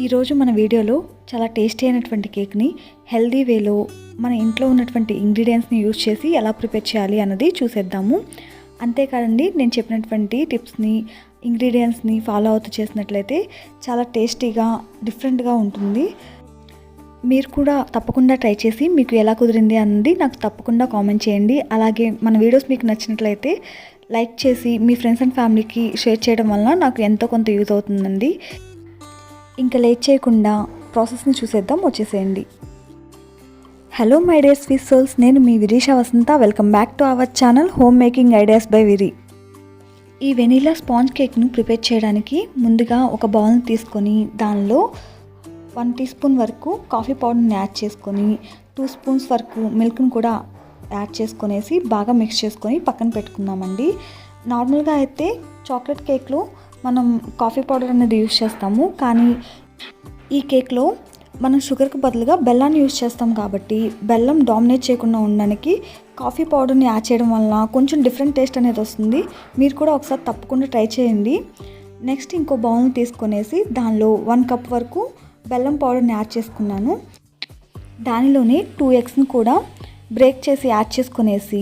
ఈరోజు మన వీడియోలో చాలా టేస్టీ అయినటువంటి కేక్ని హెల్దీ వేలో మన ఇంట్లో ఉన్నటువంటి ఇంగ్రీడియంట్స్ని యూజ్ చేసి ఎలా ప్రిపేర్ చేయాలి అన్నది చూసేద్దాము. అంతేకాదండి నేను చెప్పినటువంటి టిప్స్ని ఇంగ్రీడియంట్స్ని ఫాలో అవుతూ చేసినట్లయితే చాలా టేస్టీగా డిఫరెంట్గా ఉంటుంది. మీరు కూడా తప్పకుండా ట్రై చేసి మీకు ఎలా కుదిరింది అన్నది నాకు తప్పకుండా కామెంట్ చేయండి. అలాగే మన వీడియోస్ మీకు నచ్చినట్లయితే లైక్ చేసి మీ ఫ్రెండ్స్ అండ్ ఫ్యామిలీకి షేర్ చేయడం వలన నాకు ఎంతో కొంత యూజ్ అవుతుందండి. ఇంకా లేట్ చేయకుండా ప్రాసెస్ని చూసేద్దాం వచ్చేసేయండి. Hello my dear sweet souls నేను మీ Virisha Vasantha. Welcome back to our channel home making ideas by Viri. ఈ వెనీలా స్పాంజ్ కేక్ను ప్రిపేర్ చేయడానికి ముందుగా ఒక బౌల్ని తీసుకొని దానిలో వన్ టీ స్పూన్ వరకు కాఫీ పౌడర్ని యాడ్ చేసుకొని టూ స్పూన్స్ వరకు మిల్క్ని కూడా యాడ్ చేసుకొనేసి బాగా మిక్స్ చేసుకొని పక్కన పెట్టుకుందామండి. నార్మల్గా అయితే చాక్లెట్ కేక్లో మనం కాఫీ పౌడర్ అనేది యూస్ చేస్తాము. కానీ ఈ కేక్లో మనం షుగర్కి బదులుగా బెల్లాన్ని యూస్ చేస్తాం కాబట్టి బెల్లం డామినేట్ చేయకుండా ఉండడానికి కాఫీ పౌడర్ని యాడ్ చేయడం వలన కొంచెం డిఫరెంట్ టేస్ట్ అనేది వస్తుంది. మీరు కూడా ఒకసారి తప్పకుండా ట్రై చేయండి. నెక్స్ట్ ఇంకో బౌల్ని తీసుకొనేసి దానిలో వన్ కప్ వరకు బెల్లం పౌడర్ని యాడ్ చేసుకున్నాను. దానిలోనే టూ ఎగ్స్ని కూడా బ్రేక్ చేసి యాడ్ చేసుకునేసి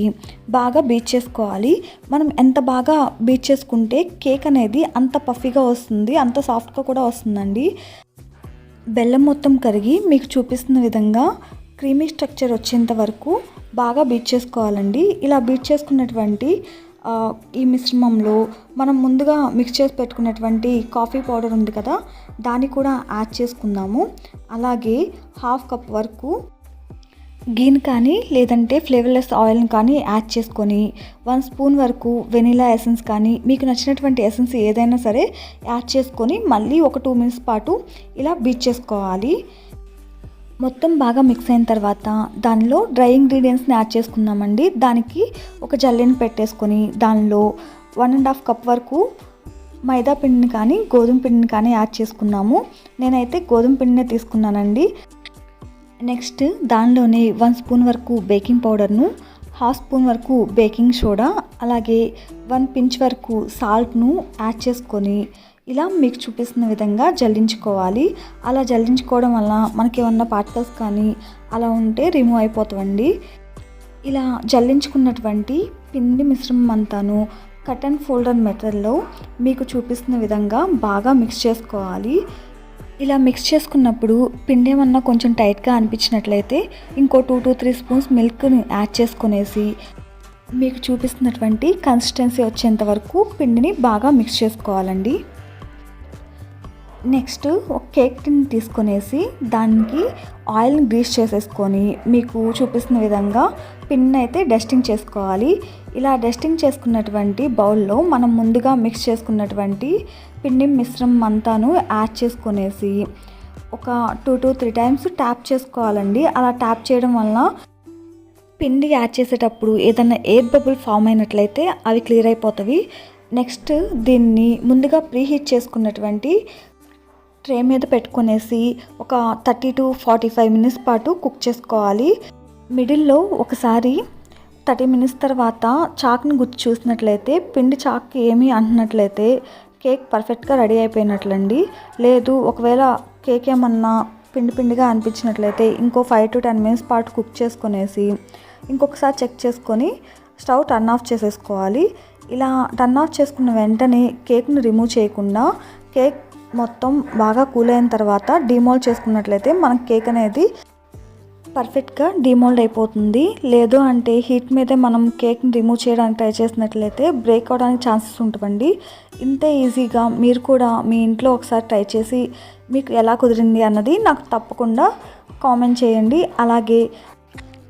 బాగా బీట్ చేసుకోవాలి. మనం ఎంత బాగా బీట్ చేసుకుంటే కేక్ అనేది అంత పఫీగా వస్తుంది అంత సాఫ్ట్గా కూడా వస్తుందండి. బెల్లం మొత్తం కరిగి మీకు చూపిస్తున్న విధంగా క్రీమీ స్ట్రక్చర్ వచ్చేంత వరకు బాగా బీట్ చేసుకోవాలండి. ఇలా బీట్ చేసుకున్నటువంటి ఈ మిశ్రమంలో మనం ముందుగా మిక్స్ చేసి పెట్టుకున్నటువంటి కాఫీ పౌడర్ ఉంది కదా దాన్ని కూడా యాడ్ చేసుకుందాము. అలాగే హాఫ్ కప్ వరకు గీన్ కానీ లేదంటే ఫ్లేవర్లెస్ ఆయిల్ని కానీ యాడ్ చేసుకొని వన్ స్పూన్ వరకు వెనిలా ఎసెన్స్ కానీ మీకు నచ్చినటువంటి ఎసెన్స్ ఏదైనా సరే యాడ్ చేసుకొని మళ్ళీ ఒక టూ మినిట్స్ పాటు ఇలా బీట్ చేసుకోవాలి. మొత్తం బాగా మిక్స్ అయిన తర్వాత దానిలో డ్రై ఇంగ్రీడియంట్స్ని యాడ్ చేసుకుందామండి. దానికి ఒక జల్లిని పెట్టేసుకొని దానిలో వన్ అండ్ హాఫ్ కప్ వరకు మైదా పిండిని కానీ గోధుమ పిండిని కానీ యాడ్ చేసుకున్నాము. నేనైతే గోధుమ పిండినే తీసుకున్నానండి. నెక్స్ట్ దానిలోనే వన్ స్పూన్ వరకు బేకింగ్ పౌడర్ను హాఫ్ స్పూన్ వరకు బేకింగ్ సోడా అలాగే వన్ పించ్ వరకు సాల్ట్ను యాడ్ చేసుకొని ఇలా మీకు చూపిస్తున్న విధంగా జల్లించుకోవాలి. అలా జల్లించుకోవడం వల్ల మనకి ఏమన్నా పార్టికల్స్ కానీ అలా ఉంటే రిమూవ్ అయిపోతామండి ఇలా జల్లించుకున్నటువంటి పిండి మిశ్రమం అంతాను కట్ అండ్ ఫోల్డర్ మెథడ్లో మీకు చూపిస్తున్న విధంగా బాగా మిక్స్ చేసుకోవాలి. ఇలా మిక్స్ చేసుకున్నప్పుడు పిండి ఏమన్నా కొంచెం టైట్గా అనిపించినట్లయితే ఇంకో టూ టు త్రీ స్పూన్స్ మిల్క్ని యాడ్ చేసుకునేసి మీకు చూపిస్తున్నటువంటి కన్సిస్టెన్సీ వచ్చేంత వరకు పిండిని బాగా మిక్స్ చేసుకోవాలండి. నెక్స్ట్ ఒక కేక్ టిన్ తీసుకునేసి దానికి ఆయిల్ని గ్రీస్ చేసేసుకొని మీకు చూపిస్తున్న విధంగా పిన్ అయితే డస్టింగ్ చేసుకోవాలి. ఇలా డస్టింగ్ చేసుకున్నటువంటి బౌల్లో మనం ముందుగా మిక్స్ చేసుకున్నటువంటి పిండి మిశ్రమం అంతాను యాడ్ చేసుకునేసి ఒక two to three times tap చేసుకోవాలండి. అలా ట్యాప్ చేయడం వలన పిండి యాడ్ చేసేటప్పుడు ఏదైనా ఎయిర్ బబుల్ ఫామ్ అయినట్లయితే అవి క్లియర్ అయిపోతాయి నెక్స్ట్ దీన్ని ముందుగా ప్రీహీట్ చేసుకున్నటువంటి ట్రే మీద పెట్టుకునేసి ఒక thirty to forty five minutes పాటు కుక్ చేసుకోవాలి. మిడిల్లో ఒకసారి థర్టీ మినిట్స్ తర్వాత చాక్ని గుర్తు చూసినట్లయితే పిండి చాక్కి ఏమీ అంటున్నట్లయితే కేక్ పర్ఫెక్ట్గా రెడీ అయిపోయినట్లండి. లేదు ఒకవేళ కేక్ ఏమన్నా పిండి పిండిగా అనిపించినట్లయితే ఇంకో ఫైవ్ టు టెన్ మినిట్స్ పాటు కుక్ చేసుకునేసి ఇంకొకసారి చెక్ చేసుకొని స్టవ్ టర్న్ ఆఫ్ చేసేసుకోవాలి. ఇలా టర్న్ ఆఫ్ చేసుకున్న వెంటనే కేక్ని రిమూవ్ చేయకుండా కేక్ మొత్తం బాగా కూల్ అయిన తర్వాత డిమోల్డ్ చేసుకున్నట్లయితే మనకి కేక్ అనేది పర్ఫెక్ట్గా డిమోల్డ్ అయిపోతుంది. లేదు అంటే హీట్ మీదే మనం కేక్ని రిమూవ్ చేయడానికి ట్రై చేసినట్లయితే బ్రేక్ అవడానికి ఛాన్సెస్ ఉంటుందండి. ఇంతే ఈజీగా మీరు కూడా మీ ఇంట్లో ఒకసారి ట్రై చేసి మీకు ఎలా కుదిరింది అన్నది నాకు తప్పకుండా కామెంట్ చేయండి. అలాగే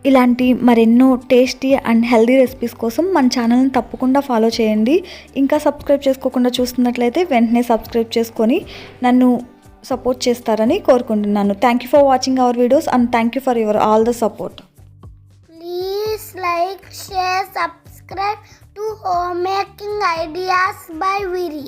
ఇలాంటి మరెన్నో టేస్టీ అండ్ హెల్దీ రెసిపీస్ కోసం మన ఛానల్ని తప్పకుండా ఫాలో చేయండి. ఇంకా సబ్స్క్రైబ్ చేసుకోకుండా చూస్తున్నట్లయితే వెంటనే సబ్స్క్రైబ్ చేసుకొని నన్ను సపోర్ట్ చేస్తారని కోరుకుంటున్నాను. Thank you for watching our videos and thank you for your all the support please like share subscribe to home making ideas by Viri